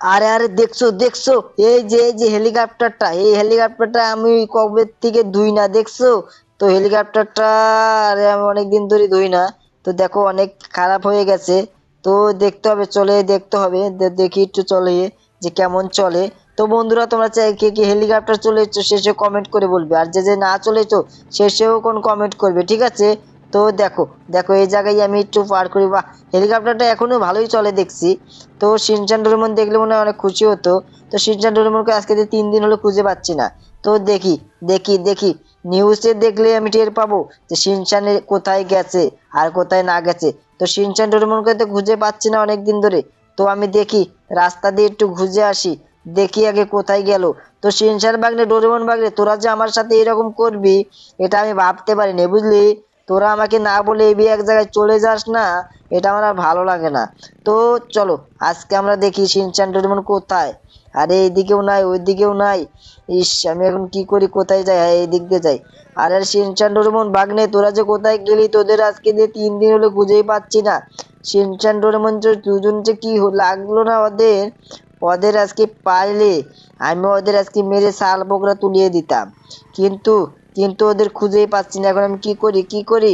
আরে আরে, দেখছ দেখছ, এই যে এই যে হেলিকপ্টারটা, এই হেলিকপ্টারটা আমি কবে থেকে ধুই না, দেখছ? তো হেলিকপ্টারটা, আরে, আমি অনেকদিন ধরে ধুই না। তো দেখো, অনেক খারাপ হয়ে গেছে। তো দেখতে হবে, চলে দেখতে হবে। দেখি একটু চলে, যে কেমন চলে। তো বন্ধুরা, তোমরা চাই কে কে হেলিকপ্টার চলেছো শেষে কমেন্ট করে বলবে। আর যে যে না চলেছো শেষেও কোন কমেন্ট করবে, ঠিক আছে? তো দেখো দেখো, এই জায়গায় আমি একটু পার করি, বা হেলিকপ্টারটা এখনও ভালোই চলে দেখছি। তো সিনচান ডোরেমন দেখলে মনে হয় অনেক খুশি হতো। তো সিনচান ডোরেমনকে আজকে যে তিন দিন হলো খুঁজে পাচ্ছি না। তো দেখি দেখি দেখি। নিউজে দেখলে আমি টের পাবো যে সিনচানে কোথায় গেছে আর কোথায় না গেছে। তো সিনচান ডোরেমনকে তো খুঁজে পাচ্ছি না অনেক দিন ধরে। তো আমি দেখি, রাস্তা দিয়ে একটু ঘুরে আসি, দেখি আগে কোথায় গেল। তো সিনচান বাগনে, ডোরেমন বাগনে, তোরা যে আমার সাথে এরকম করবি, এটা আমি ভাবতে পারিনি, বুঝলি? তোরা আমাকে না বলে এবি এক জায়গায় চলে যাস না, এটা আমার আর ভালো লাগে না। তো চলো, আজকে আমরা দেখি সিনচান ডোরেমন কোথায়। আরে এইদিকেও নাই, ওইদিকেও নাই। ইস, আমি এখন কি করি, কোথায় যাই? হ্যাঁ এই দিক দিয়ে যাই। আরে সিনচান ডোরেমন বাগনে, তোরা যে কোথায় গেলি, তোদের আজকে দিয়ে তিন দিন হলো খুঁজেই পাচ্ছি না। সিনচান ডোরেমন যে দুজন যে কি লাগল না ওদের? ওদের আজকে পাইলে আমি ওদের আজকে মেরে শাল বকরা তুলিয়ে দিতাম। কিন্তু কিন্তু ওদের খুঁজেই পাচ্ছি না। এখন আমি কি করি কি করি?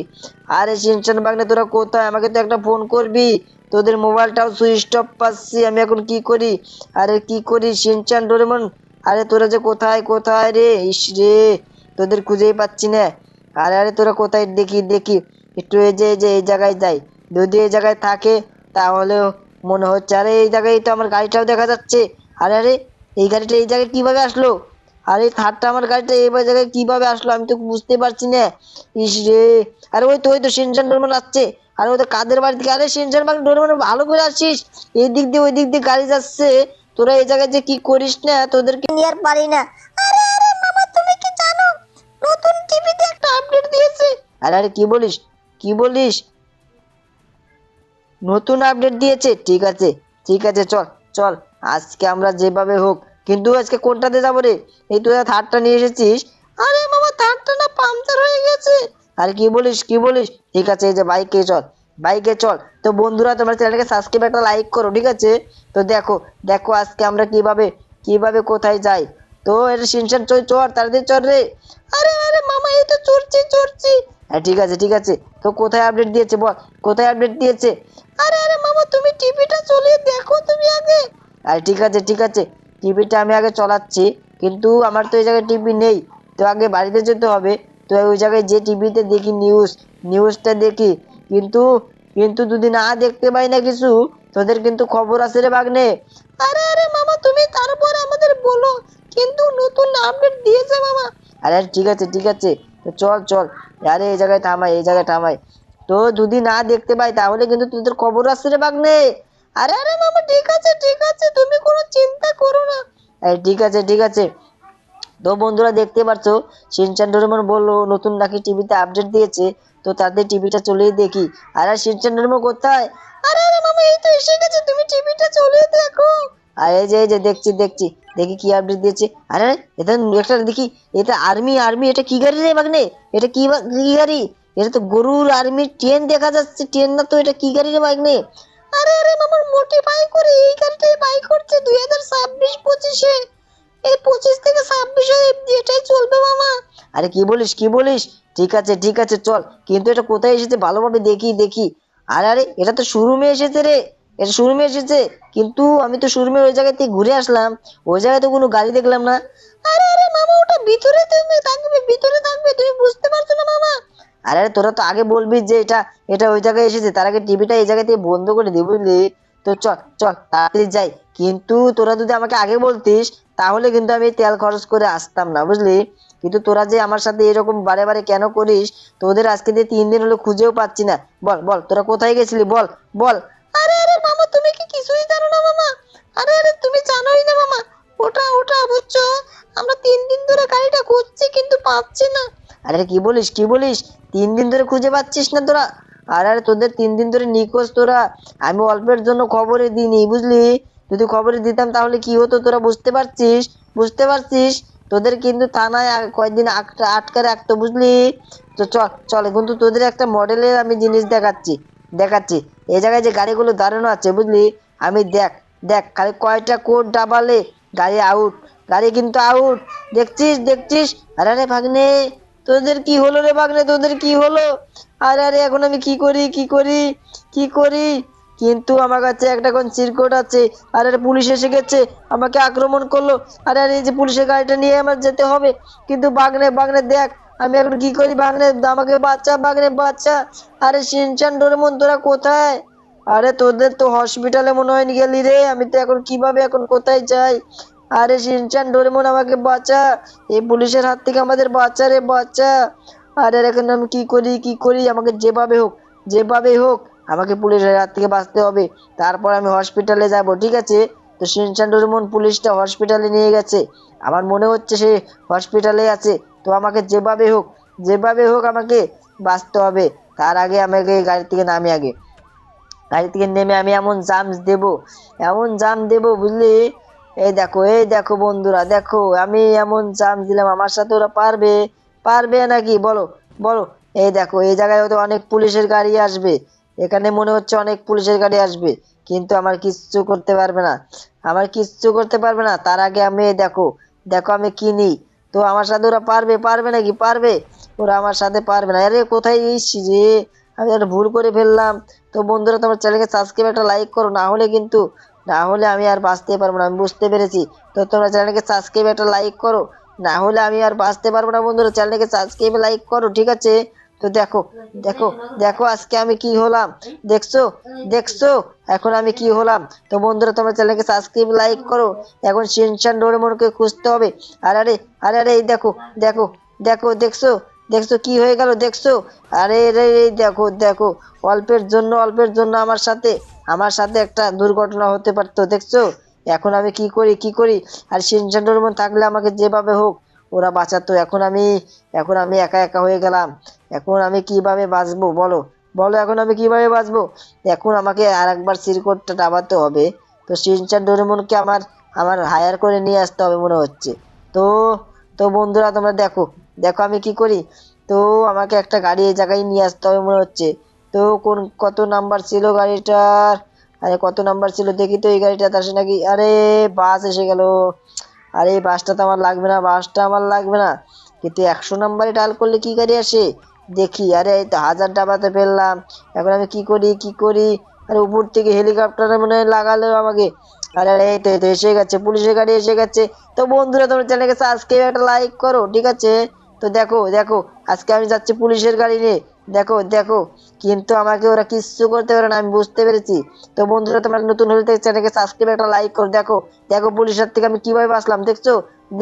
আরে সিনচান বাগনে, তোরা কোথায়? আমাকে তো একটা ফোন করবি। তোদের মোবাইলটাও সুইচ অফ পাচ্ছি, আমি এখন কি করি? আরে কি করি সিনচান, ডোরেমন? আরে তোরা যে কোথায় কোথায় রে? ইস রে, তোদের খুঁজেই পাচ্ছি না। আরে আরে তোরা কোথায়? দেখি দেখি। একটু এই যে এই যে, এই জায়গায় যাই। যদি এই জায়গায় থাকে তাহলে মনে হচ্ছে, আরে এই জায়গায় তো আমার গাড়িটাও দেখা যাচ্ছে। আরে আরে, এই গাড়িটা এই জায়গায় কীভাবে আসলো? আরে থার্ডটা আমার গাড়িটা এই জায়গায় কীভাবে আসলো আমি তো বুঝতে পারছি না। ইস রে। আরে ওই তো ওই তো সিনচান ডোরমান আসছে। আরে ওই তো কাদের বাড়ি থেকে আরে সিনচান বাড়ি ডোরমান ভালো করে আসিস। এই দিক দিয়ে ওই দিক দিয়ে গাড়ি যাচ্ছে। তোরা এই জায়গায় যে কি করিস না, তোদেরকে নিয়ে আর পারি না। আরে আরে মামা, তুমি কি জানো? নতুন টিভিতে একটা আপডেট দিয়েছে। আরে আরে কি বলিস? কি বলিস? নতুন আপডেট দিয়েছে। ঠিক আছে ঠিক আছে, চল চল। আজকে আমরা যেভাবে হোক কিন্তু আজকে কোনটাতে যাব রে? এই তুই থার্ডটা নিয়ে এসেছিস? আরে বাবা থার্ডটা না পাংচার হয়ে গেছে। আরে কি বলিস কি বলিস? ঠিক আছে, এই যে বাইকে চল বাইকে চল। তো বন্ধুরা, তোমরা চ্যানেলকে সাবস্ক্রাইব একটা লাইক করো, ঠিক আছে? তো দেখো দেখো আজকে আমরা কীভাবে কীভাবে কোথায় যাই। তো এটা সিনচান চল চল, তাড়াতাড়ি চল রে। আরে আরে মামা, এই তো চড়ছি চড়ছি। হ্যাঁ ঠিক আছে ঠিক আছে। তো কোথায় আপডেট দিয়েছে বল? কোথায় আপডেট দিয়েছে? আরে আরে মামা, তুমি টিভিটা চলিয়ে দেখো তুমি আগে। আরে, ঠিক আছে ঠিক আছে। টিভিটা আমি আগে চালাচ্ছি, কিন্তু আমার তো এই জায়গায় টিভি নেই। তো আগে বাড়িতে যেতে হবে, তো ওই জায়গায় যে টিভিতে দেখি নিউজ নিউজটা দেখি। কিন্তু কিন্তু যদি না দেখতে পাই না কিছু, তোদের কিন্তু খবর আছে রে বাগনে আরে আরে মামা, তুমি তারপর আমাদের বলো, কিন্তু নতুন আপডেট দিয়েছে মামা। আরে ঠিক আছে ঠিক আছে। তো চল চল। আরে, এই জায়গায় থামাই, এই জায়গায় থামাই। তো যদি না দেখতে পাই, তাহলে কিন্তু তোদের খবর আসছে রে বাগনে আরে আরে মামা ঠিক আছে ঠিক আছে তুমি কোনো চিন্তা করো না। এই ঠিক আছে ঠিক আছে। তো বন্ধুরা দেখতে পাচ্ছ সিনচান ডোরেমন বলল নতুন নাকি টিভিতে আপডেট দিয়েছে তো তাদের টিভিটা চলেই দেখি। আরে কোথায়? আরে আরে মামা এই তো এসে গেছে তুমি টিভিটা চলেই দেখো। আর যে যে দেখছি দেখছি দেখি কি আপডেট দিয়েছে। আরে আরে, এটা একটা দেখি এটা আর্মি আর্মি এটা কি গাড়ি রে বাগনে? এটা কি কি গাড়ি? এটা তো গরুর আর্মির ট্রেন দেখা যাচ্ছে ট্রেন না তো এটা কি গাড়ি রে বাগনে? আরে আরে মামার মোটিফাই করে এই গাড়িটাই বাই করছে দুই হাজার ছাব্বিশ পঁচিশে। এই পঁচিশ থেকে ছাব্বিশ এটাই চলবে মামা। আরে কি বলিস কি বলিস? ঠিক আছে ঠিক আছে চল। কিন্তু এটা কোথায় এসেছে ভালোভাবে দেখি দেখি। আরে আরে এটা তো শোরুমে এসেছে রে। এটা শোরুমে এসেছে। কিন্তু আমি তো শোরুমে ওই জায়গা থেকে ঘুরে আসলাম। ওই জায়গায় তো কোনো গাড়ি দেখলাম না। আরে আরে মামা ওটা ভিতরে থাকবে থাকবে ভিতরে থাকবে তুমি বুঝতে পারছ না মামা আরে আরে, তোরা তো আগে বলবি যে এটা এটা ওই জায়গায় এসেছে, তার আগে টিভিটা এই জায়গা থেকে বন্ধ করে দিই বুঝলি? তো চল চল, তাড়াতাড়ি যাই। কিন্তু তোরা যদি আমাকে আগে বলতিস, তাহলে কিন্তু আমি তেল খরচ করে আসতাম না, বুঝলি? কিন্তু তোরা যে আমার সাথে এরকম বারে বারে কেন করিস, তোদের আজকে দিয়ে তিন দিন হলো খুঁজেও পাচ্ছি না। বল বল, তোরা কোথায় গেছিলি? বল বল। আরে আরে, মামা, তুমি কি কিছুই জানো না, মামা? আরে আরে, তুমি জানোই না, মামা। ওটা ওটা বুঝছ? আমরা তিন দিন ধরে গাড়িটা খুঁজছি, কিন্তু পাচ্ছি না। আরে কি বলিস কি বলিস? তিন দিন ধরে খুঁজে পাচ্ছিস না তোরা। আরে আরে, তোদের তিন দিন ধরে নিখোঁজ তোরা। আমি অল্পের জন্য খবরে দিইনি, বুঝলি? যদি খবরে দিতাম তাহলে কি হতো তোরা বুঝতে পারছিস? বুঝতে পারছিস? তোদের কিন্তু থানায় কয়েকদিন আটকা রাখতো, বুঝলি? তো চল চল কিন্তু তোদের একটা মডেলের আমি জিনিস দেখাচ্ছি দেখাচ্ছি। এই জায়গায় যে গাড়িগুলো দাঁড়ানো আছে, বুঝলি? আমি দেখ দেখ, খালি কয়টা কোড ডাবালে গাড়ি আউট গাড়ি কিন্তু আউট দেখছিস দেখছিস? আরে আরে, ভাগ্নে তোদের কি হলো রে ভাগ্নে? তোদের কি হলো? আরে আরে, এখন আমি কি করি? কি করি? কি করি? কিন্তু আমার কাছে একটা কোন চিরকোট আছে। আরে আরে, পুলিশ এসে গেছে। আমাকে আক্রমণ করল। আরে আরে, এই যে পুলিশের গাড়িটা নিয়ে আমার যেতে হবে। কিন্তু বাগনে বাগনে দেখ, আমি এখন কি করি বাগনে আমাকে বাচ্চা বাগনে বাচ্চা আরে, সিনচান, ডোরেমন, তোরা কোথায়? আরে, তোদের তো হসপিটালে মনে হয় গেলি রে। আমি তো এখন কীভাবে এখন কোথায় যাই? আরে সিনচান ডোরেমন আমাকে বাঁচা। এই পুলিশের হাত থেকে আমাদের বাচ্চা রে বাচ্চা আরে এখন আমি কি করি কি করি? আমাকে যেভাবে হোক যেভাবে হোক, আমাকে পুলিশের হাত থেকে বাঁচতে হবে। তারপর আমি হসপিটালে যাব, ঠিক আছে? তো সিনচান ডোরেমন পুলিশটা হসপিটালে নিয়ে গেছে। আমার মনে হচ্ছে সে হসপিটালে আছে। তো আমাকে যেভাবে হোক যেভাবে হোক আমাকে বাঁচতে হবে। তার আগে আমাকে গাড়ি থেকে নামি আগে। গাড়ি থেকে নেমে আমি এমন জাম দেব, এমন জাম দেব, বুঝলি? এই দেখো এই দেখো বন্ধুরা, দেখো, আমি এমন জাম দিলাম, আমার সাথে ওরা পারবে পারবে নাকি? বলো বলো। এই দেখো, এই জায়গায় হয়তো অনেক পুলিশের গাড়ি আসবে, এখানে মনে হচ্ছে অনেক পুলিশের গাড়ি আসবে, কিন্তু আমার কিচ্ছু করতে পারবে না। আমার কিচ্ছু করতে পারবে না, তার আগে আমি দেখো দেখো আমি কিনি তো আমার সাথে ওরা পারবে পারবে নাকি? পারবে। ওরা আমার সাথে পারবে না। আরে, কোথায় এসছি যে আমি ভুল করে ফেললাম। তো বন্ধুরা, তোমার চ্যানেলকে সাবস্ক্রাইব একটা লাইক করো, না হলে কিন্তু না হলে আমি আর বাঁচতে পারব না, আমি বুঝতে পেরেছি। তো তোমরা চ্যানেলকে সাবস্ক্রাইব একটা লাইক করো, না হলে আমি আর বাঁচতে পারব না বন্ধুরা, চ্যানেলকে সাবস্ক্রাইব লাইক করো, ঠিক আছে? তো দেখো দেখো দেখো আজকে আমি কি হলাম, দেখছ? দেখছ? এখন আমি কি হলাম? তো বন্ধুরা, তোমরা চ্যানেলকে সাবস্ক্রাইব লাইক করো, এখন সিনচান ডোরেমনকে খুঁজতে হবে। আর, আরে আরে আরে, এই দেখো দেখো দেখো, দেখছ? দেখছ কি হয়ে গেল, দেখছ? আরে রে দেখো দেখো, অল্পের জন্য অল্পের জন্য আমার সাথে। আমার সাথে একটা দুর্ঘটনা হতে পারতো, দেখছ? এখন আমি কি করি কি করি? আর সিনচান ডোরেমন থাকলে আমাকে যেভাবে হোক, ওরা বাঁচাতো। এখন আমি এখন আমি একা একা হয়ে গেলাম। এখন আমি কীভাবে বাঁচবো, বলো? বলো, এখন আমি কীভাবে বাঁচবো? এখন আমাকে আর একবার সিরকোটটা ডাবাতে হবে। তো সিনচান ডোরেমনকে আমার আমার হায়ার করে নিয়ে আসতে হবে মনে হচ্ছে। তো তো বন্ধুরা, তোমরা দেখো। দেখো আমি কি করি? তো আমাকে একটা গাড়ি এই জায়গায় নিয়ে আসতে হবে মনে হচ্ছে। তো কোন, কত নাম্বার ছিল গাড়িটার? আরে কত নাম্বার ছিল দেখি তো এই গাড়িটা আসে নাকি, আরে বাস এসে গেল। আরে এই বাসটা তো আমার লাগবে না, বাসটা আমার লাগবে না। কিন্তু একশো নাম্বারে ডাল করলে কি গাড়ি আসে? দেখি, আরে এই তো হাজার ডাবাতে ফেললাম। এখন আমি কি করি কি করি? আরে উপর থেকে হেলিকপ্টারে মনে হয় লাগালো আমাকে। আরে আরে, এই তো এই তো, এসে গেছে, পুলিশের গাড়ি এসে গেছে। তো বন্ধুরা, তোমরা চ্যানেলকে সাবস্ক্রাইব একটা লাইক করো, ঠিক আছে? তো দেখো দেখো, আজকে আমি যাচ্ছি পুলিশের গাড়ি নিয়ে। দেখো দেখো, কিন্তু আমাকে ওরা কিচ্ছু করতে পারে না, আমি বুঝতে পেরেছি। তো বন্ধুরা, তোমরা নতুন হলে চ্যানেলকে সাবস্ক্রাইব একটা লাইক করো। দেখো দেখো পুলিশের থেকে আমি কীভাবে বাঁচলাম, দেখছ?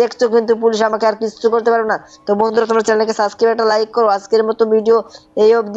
দেখছ কিন্তু পুলিশ আমাকে আর কিচ্ছু করতে পারবে না। তো বন্ধুরা, তোমরা চ্যানেলকে সাবস্ক্রাইব একটা লাইক করো। আজকের মতো ভিডিও এই অবধি।